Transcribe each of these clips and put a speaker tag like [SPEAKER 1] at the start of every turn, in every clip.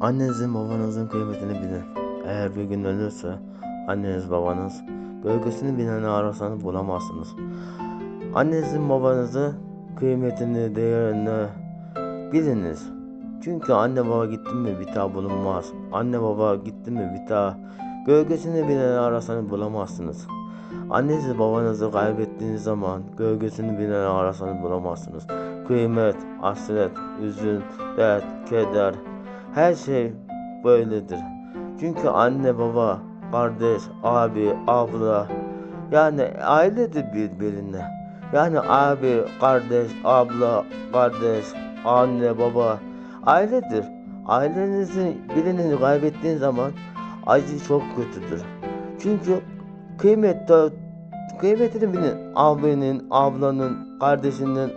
[SPEAKER 1] Annenizin babanızın kıymetini bilin. Eğer bir gün ölürse anneniz babanız gölgesini bileni arasanız bulamazsınız. Annenizin babanızı kıymetini, değerini biliniz. Çünkü anne baba gitti mi bir daha bulunmaz. Anne baba gitti mi bir daha gölgesini bileni arasanız bulamazsınız. Annenizi babanızı kaybettiğiniz zaman gölgesini bileni arasanız bulamazsınız. Kıymet, hasret, üzün, dert, keder, her şey böyledir. Çünkü anne baba, kardeş, abi, abla yani ailedir birbirine. Yani abi, kardeş, abla, kardeş, anne, baba ailedir. Ailenizin birini kaybettiğin zaman acı çok kötüdür. Çünkü kıymet kıymetini bilin. Abinin, ablanın, kardeşinin,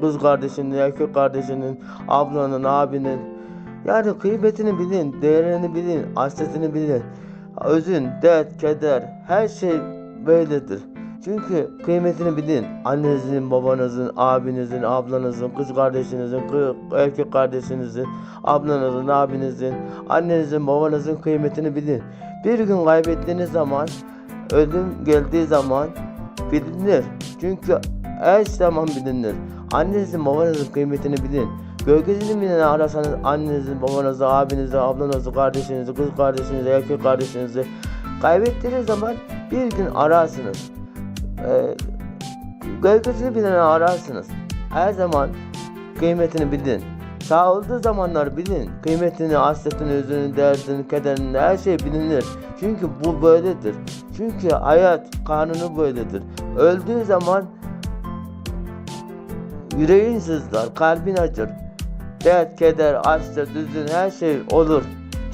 [SPEAKER 1] kız kardeşinin, erkek kardeşinin, ablanın, abinin. Yani kıymetini bilin, değerini bilin, hasretini bilin. Özün, dert, keder, her şey böyledir. Çünkü kıymetini bilin. Annenizin, babanızın, abinizin, ablanızın, kız kardeşinizin, erkek kardeşinizin, ablanızın, abinizin, annenizin, babanızın kıymetini bilin. Bir gün kaybettiğiniz zaman, ölüm geldiği zaman bilinir. Çünkü her zaman bilinir. Annenizin, babanızın kıymetini bilin. Gölgesini bilin arasanız annenizin, babanızı, abinizi, ablanızı, kardeşinizi, kız kardeşinizi, erkek kardeşinizi kaybettiğiniz zaman bir gün ararsınız. Ee, gölgesini bileni ararsınız. Her zaman kıymetini bilin. Sağ olduğu zamanlar bilin. Kıymetini, hasretini, üzünü, derdini, kederini her şey bilinir. Çünkü bu böyledir. Çünkü hayat kanunu böyledir. Öldüğü zaman yüreğin sızlar, kalbin acır. Dert, keder, hasret, üzün her şey olur.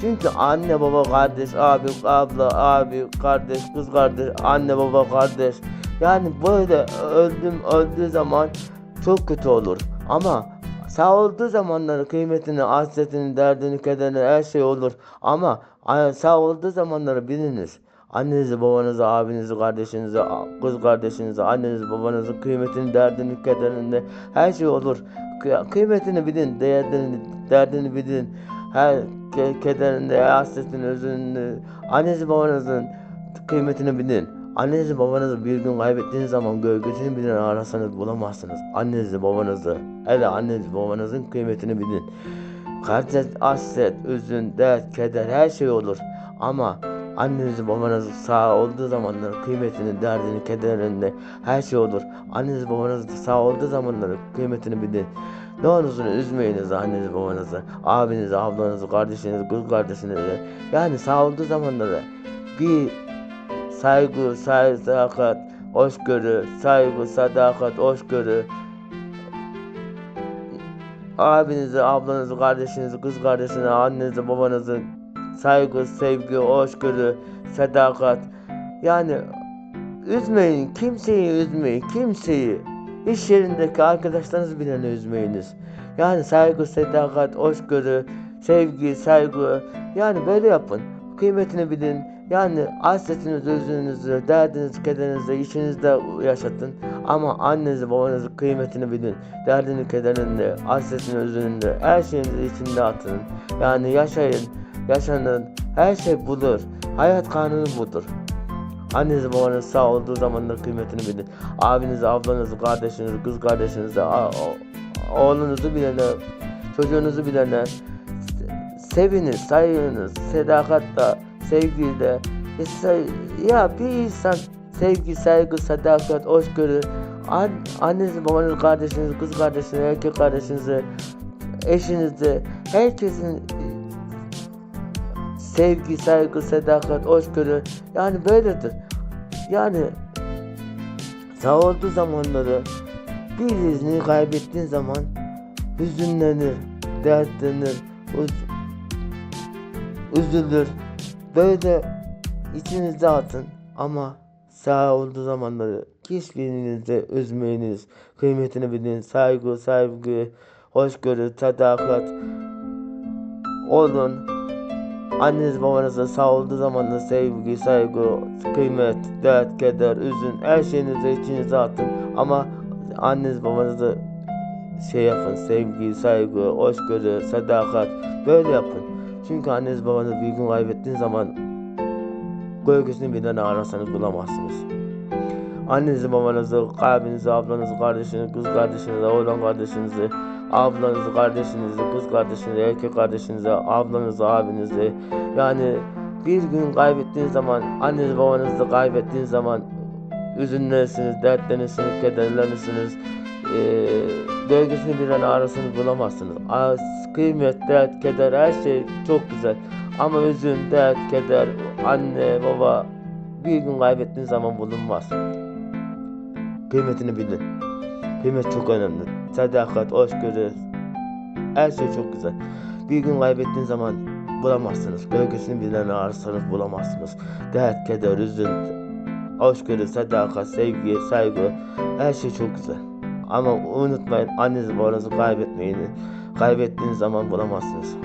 [SPEAKER 1] Çünkü anne baba kardeş, abi, abla, abi, kardeş, kız kardeş, anne baba kardeş. Yani böyle öldüm öldüğü zaman çok kötü olur. Ama sağ olduğu zamanları kıymetini, hasretini, derdini, kederini her şey olur. Ama sağ olduğu zamanları biliniz. Annenizi, babanızı, abinizi, kardeşinizi, kız kardeşinizi, annenizi, babanızın kıymetini, derdini, kederini her şey olur. Kıy- Kıymetini bilin, değerini, derdini bilin. Her ke- kederini, hasretini, özünü, annenizi, babanızın kıymetini bilin. Annenizi babanızı bir gün kaybettiğiniz zaman gölgesini bilen arasanız bulamazsınız. Annenizi babanızı, hele annenizi babanızın kıymetini bilin. Kardeş, hasret, üzün, dert, keder her şey olur. Ama annenizi babanız sağ olduğu zamanların kıymetini, derdini, kederini her şey olur. Anneniz babanız sağ olduğu zamanların kıymetini bilin. Ne üzmeyiniz annenizi babanızı, abinizi, ablanızı, kardeşinizi, kız kardeşinizi. Yani sağ olduğu zamanlarda bir saygı, sadakat, hoşgörü, saygı, sadakat, hoşgörü, abinizi, ablanızı, kardeşinizi, kız kardeşinizi, annenizi, babanızı saygı, sevgi, hoşgörü, sadakat. Yani üzmeyin, kimseyi üzmeyin, kimseyi. İş yerindeki arkadaşlarınızı bile üzmeyiniz. Yani saygı, sadakat, hoşgörü, sevgi, saygı. Yani böyle yapın. Kıymetini bilin. Yani hasretinizi, özünüzü, derdinizi, kederinizi işinizde yaşatın. Ama annenizi, babanızı kıymetini bilin. Derdini, kederini, hasretini, özünü, her şeyinizi içinde atın. Yani yaşayın, yaşanın. Her şey budur. Hayat kanunu budur. Anneniz babanız sağ olduğu zamanlar kıymetini bilin. Abinizi, ablanızı, kardeşinizi, kız o- oğlunuzu bilene, çocuğunuzu bilene seviniz, sayınız, sadakatle, sevgiyle. Ya, bir insan sevgi, saygı, sadakat, hoşgörü, an, annenizi, babanızı, kardeşinizi, kız kardeşinizi, erkek kardeşinizi, eşinizi, herkesin sevgi, saygı, sadakat, hoşgörü yani böyledir. Yani sağ olduğu zamanları birini kaybettiğin zaman hüzünlenir, dertlenir, üz- üzülür. Böyle içinizde atın ama sağ olduğu zamanları hiçbirinizi üzmeyiniz. Kıymetini bilin, saygı, sevgi, hoşgörü, sadakat olun. Anneniz babanızın sağ olduğu zaman da sevgi, saygı, kıymet, dert, keder, üzün her şeyinizi içinize atın. Ama anneniz babanızı şey yapın, sevgi, saygı, hoşgörü, sadakat böyle yapın. Çünkü anneniz babanızı bir gün kaybettiğiniz zaman gölgesini bir tane arasanız bulamazsınız. Annenizi, babanızı, kalbinizi, ablanızı, kardeşinizi, kız kardeşinizi, oğlan kardeşinizi, ablanızı, kardeşinizi, kız kardeşinizi, erkek kardeşinizi, ablanızı, abinizi. Yani bir gün kaybettiğiniz zaman, annenizi, babanızı kaybettiğiniz zaman üzünlenirsiniz, dertlenirsiniz, kederlenirsiniz. Ee, gölgesini bir tane arasanız bulamazsınız. Az, kıymet, dert, keder her şey çok güzel. Ama üzün, dert, keder, anne, baba bir gün kaybettiğiniz zaman bulunmaz. Kıymetini bilin. Kıymet çok önemli. Sadakat, hoşgörü, her şey çok güzel. Bir gün kaybettiğiniz zaman bulamazsınız. Gölgesini bilen ararsanız bulamazsınız. Dert, keder, üzün, hoşgörü, sadakat, sevgi, saygı, her şey çok güzel. Ama unutmayın annenizi babanızı kaybetmeyin. Kaybettiğiniz zaman bulamazsınız.